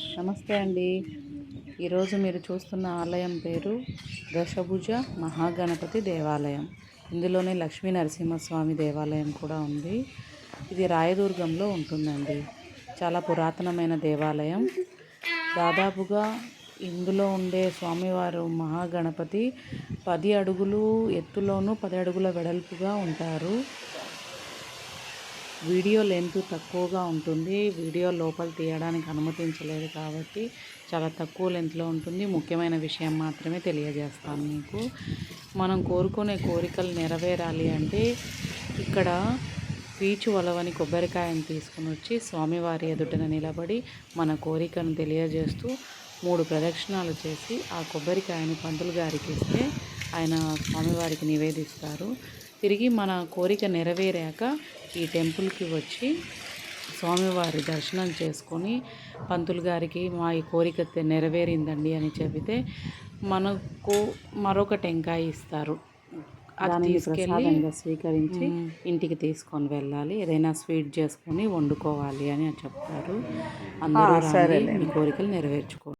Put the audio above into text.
నమస్తే అండి. ఈరోజు మీరు చూస్తున్న ఆలయం పేరు దశభుజ మహాగణపతి దేవాలయం. ఇందులోనే లక్ష్మీ నరసింహస్వామి దేవాలయం కూడా ఉంది. ఇది రాయదుర్గంలో ఉంటుందండి. చాలా పురాతనమైన దేవాలయం. దాదాపుగా ఇందులో ఉండే స్వామివారు మహాగణపతి పది అడుగులు ఎత్తులోనూ పది అడుగుల వెడల్పుగా ఉంటారు. వీడియో లెంత్ తక్కువగా ఉంటుంది. వీడియో లోపల తీయడానికి అనుమతించలేదు కాబట్టి చాలా తక్కువ లెంత్లో ఉంటుంది. ముఖ్యమైన విషయం మాత్రమే తెలియజేస్తాను మీకు. మనం కోరుకునే కోరికలు నెరవేరాలి అంటే ఇక్కడ పీచు వలవని కొబ్బరికాయను తీసుకుని వచ్చి స్వామివారి ఎదుటన నిలబడి మన కోరికను తెలియజేస్తూ మూడు ప్రదక్షిణాలు చేసి ఆ కొబ్బరికాయని పంతులు గారికి ఇస్తే ఆయన స్వామివారికి నివేదిస్తారు. తిరిగి మన కోరిక నెరవేరాక ఈ టెంపుల్కి వచ్చి స్వామివారి దర్శనం చేసుకొని పంతులు గారికి మా ఈ కోరిక నెరవేరిందండి అని చెబితే మనకు మరొక టెంకాయ ఇస్తారు. అది తీసుకెళ్ళి స్వీకరించి ఇంటికి తీసుకొని వెళ్ళాలి. ఏదైనా స్వీట్ చేసుకొని వండుకోవాలి అని చెప్తారు. అందరూ కోరికలు నెరవేర్చుకోండి